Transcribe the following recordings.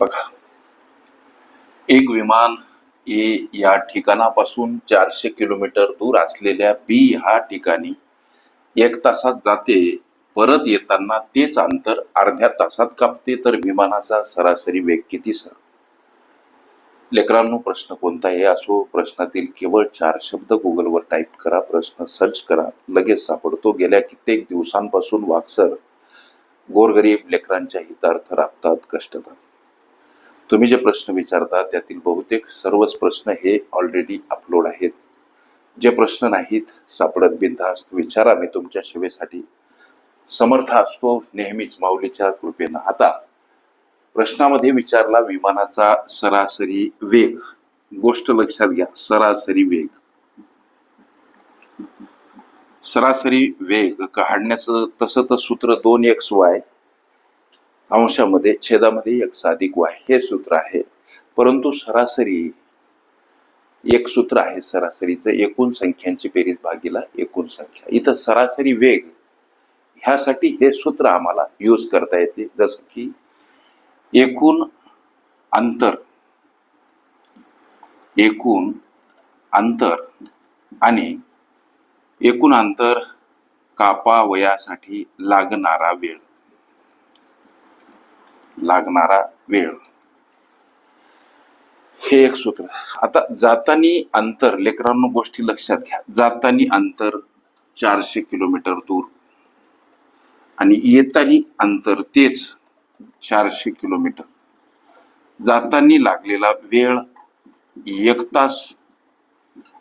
बघा. एक विमान ए या ठिकाणापासून चारशे किलोमीटर दूर असलेल्या बी ह्या ठिकाणी एक तासात जाते. परत येताना तेच अंतर अर्ध्या तासात कापते. तर विमानाचा सरासरी वेग किती सर? लेकरांनो प्रश्न कोणताही असो प्रश्नातील केवळ चार शब्द गुगलवर टाईप करा प्रश्न सर्च करा लगेच सापडतो. गेल्या कित्येक दिवसांपासून वाक्सर गोरगरीब लेकरांच्या हितार्थ राबतात कष्टतात. तुम्ही जे प्रश्न विचारता त्यातील बहुतेक सर्वच प्रश्न हे ऑलरेडी अपलोड आहेत. जे प्रश्न नाहीत सापडत बिनधास्त विचारा मी तुमच्या सेवेसाठी समर्थ असतो नेहमीच माऊलीच्या कृपेनं. आता प्रश्नामध्ये विचारला विमानाचा सरासरी वेग. गोष्ट लक्षात घ्या सरासरी वेग. सरासरी वेग काढण्याचं तसं तर सूत्र दोन एक्स वाय अंशामध्ये छेदामध्ये एक साधिक वाय हे सूत्र आहे. परंतु सरासरी एक सूत्र आहे सरासरीचं. एकूण संख्यांची बेरीज भागीला एकूण संख्या. इथं सरासरी वेग ह्यासाठी हे सूत्र आम्हाला यूज करता येते. जसं की एकूण अंतर एकूण अंतर आणि एकूण अंतर कापावयासाठी लागणारा वेळ. लागणारा वेळ. हे एक सूत्र. आता जातानी अंतर लेकरांनो गोष्टी लक्षात घ्या. जातानी अंतर चारशे किलोमीटर दूर आणि येतानी अंतर तेच चारशे किलोमीटर. जातानी लागलेला वेळ एक तास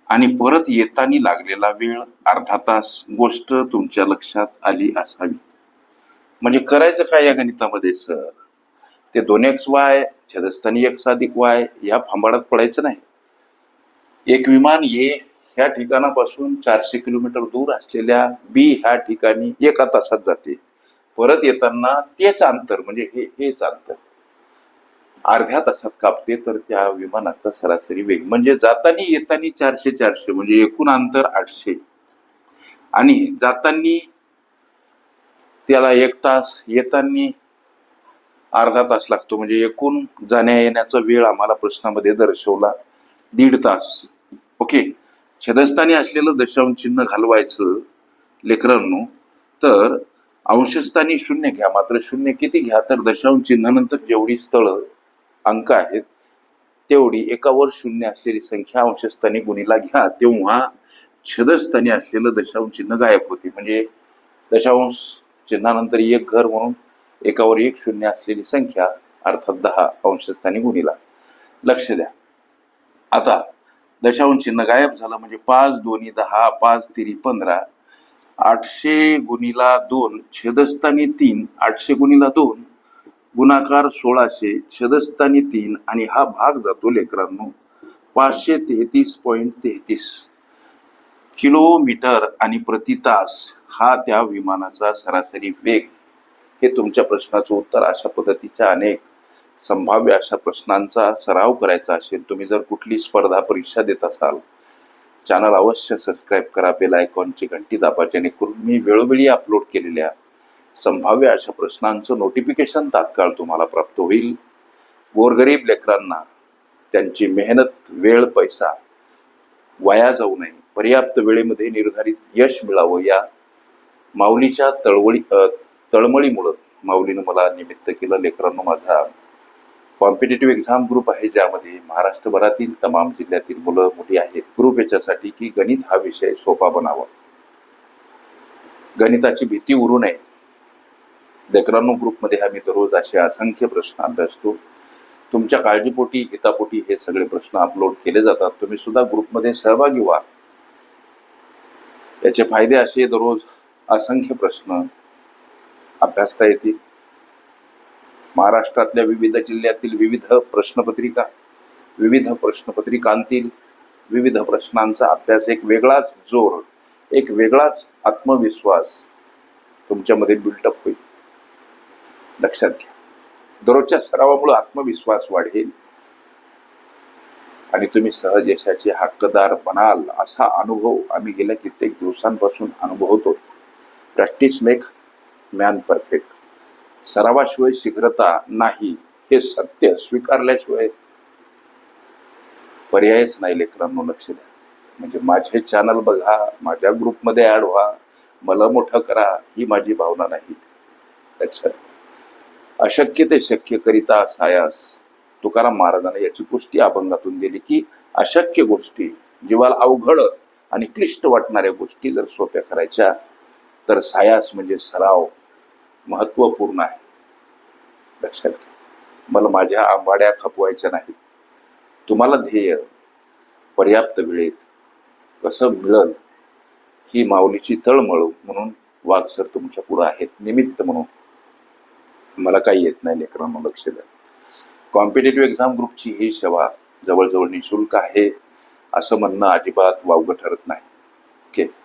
आणि परत येतानी लागलेला वेळ अर्धा तास. गोष्ट तुमच्या लक्षात आली असावी. म्हणजे करायचं काय या गणितामध्ये सर? ते दोन एक्स वाय छेदस्थानी एक साधिक वाय या फांबाडात पडायचं नाही. एक विमान ये ह्या ठिकाणापासून चारशे किलोमीटर दूर असलेल्या बी ह्या ठिकाणी एका तासात जाते. परत येताना तेच अंतर म्हणजे हे हेच अंतर. अर्ध्या तासात कापते तर त्या विमानाचा सरासरी वेग. म्हणजे जातानी येताना चारशे चारशे म्हणजे एकूण अंतर आठशे. आणि जातानी त्याला एक तास येताना अर्धा तास लागतो. म्हणजे एकूण जाण्या येण्याचा वेळ आम्हाला प्रश्नामध्ये दर्शवला दीड तास. ओके? छेदस्थानी असलेलं दशांश चिन्ह घालवायचं लेकरांनो तर अंशस्थानी शून्य घ्या. मात्र शून्य किती घ्या? तर दशांश चिन्हानंतर जेवढी स्थळ अंक आहेत तेवढी एकावर शून्य असलेली संख्या अंशस्थानी गुणीला घ्या. तेव्हा छेदस्थानी असलेलं दशांश चिन्ह गायब होते. म्हणजे दशांश चिन्हानंतर एक घर म्हणून एकावर एक शून्य असलेली संख्या अर्थात दहा अंशस्थानी गुणीला. लक्ष द्या. आता दशांश चिन्ह गायब झालं म्हणजे पाच दोन्ही दहा पाच तिरी पंधरा. आठशे गुणीला दोन छेदस्थानी तीन आठशे गुणीला दोन गुणाकार सोळाशे छेदस्थानी तीन आणि हा भाग जातो लेकरांनो. पाचशे तेहतीस पॉईंट तेहतीस. किलोमीटर आणि प्रति तास हा त्या विमानाचा सरासरी वेग. हे तुमच्या प्रश्नाचं उत्तर अशा पद्धतीच्या अनेक संभाव्य अशा प्रश्नांचा सराव करायचा असेल तुम्ही जर कुठली स्पर्धा परीक्षा देत असाल चॅनल अवश्य सबस्क्राईब करा बेल आयकॉनची घंटी दाबा जेणेकरून मी वेळोवेळी अपलोड केलेल्या संभाव्य अशा प्रश्नांचं नोटिफिकेशन तात्काळ तुम्हाला प्राप्त होईल. गोरगरीब लेकरांना त्यांची मेहनत वेळ पैसा वाया जाऊ नये. पर्याप्त वेळेमध्ये निर्धारित यश मिळावं या माऊलीच्या तळवळी तळमळीमुळं माऊलीनं मला निमित्त केलं लेकरांनो माझा कॉम्पिटेटिव्ह एक्झाम ग्रुप आहे ज्यामध्ये महाराष्ट्रभरातील तमाम जिल्ह्यातील मुलं मोठी आहेत. ग्रुप याच्यासाठी की गणित हा विषय सोपा बनावा. गणिताची भीती उरू नये. लेकरांनो ग्रुपमध्ये आम्ही दररोज असे असंख्य प्रश्न अभ्यासतो तुमच्या काळजीपोटी हितापोटी हे सगळे प्रश्न अपलोड केले जातात. तुम्ही सुद्धा ग्रुपमध्ये सहभागी व्हा. याचे फायदे असे दररोज असंख्य प्रश्न अभ्यासता येतील महाराष्ट्रातल्या विविध जिल्ह्यातील विविध प्रश्नपत्रिका विविध प्रश्नपत्रिकांतील विविध प्रश्नांचा अभ्यास एक वेगळाच जोर एक वेगळाच आत्मविश्वास तुमच्यामध्ये बिल्टअप होईल. लक्षात घ्या. दररोजच्या सरावामुळे आत्मविश्वास वाढेल. आणि तुम्ही सहज यशाचे हक्कदार बनाल असा अनुभव आम्ही गेल्या कित्येक दिवसांपासून अनुभवतो. प्रॅक्टिस मेक मॅन परफेक्ट सरावाशिवाय शीघ्रता नाही हे सत्य स्वीकारल्याशिवाय पर्यायच नाही लेकरांनो लक्ष द्या. म्हणजे माझे चॅनल बघा माझ्या ग्रुपमध्ये ऍड व्हा मला मोठं करा ही माझी भावना नाही. लक्षात अशक्य ते शक्य करिता सायास तुकाराम महाराजांना याची पुष्टी अभंगातून दिली की अशक्य गोष्टी जीवाला अवघड आणि क्लिष्ट वाटणाऱ्या गोष्टी जर सोप्या करायच्या तर सायास म्हणजे सराव. महत्त्वपूर्ण आहे. लक्षात घ्या मला माझ्या आंबाड्या खपवायच्या नाहीत. तुम्हाला ध्येय पर्याप्त वेळेत कसं मिळल ही माऊलीची तळमळ म्हणून वाघ सर तुमच्यापुढे आहेत. निमित्त म्हणून. मला काही येत नाही लेकरांना लक्ष द्या. कॉम्पिटेटिव्ह एक्झाम ग्रुपची ही सेवा जवळजवळ निशुल्क आहे असं म्हणणं अजिबात वावगं ठरत नाही. ओके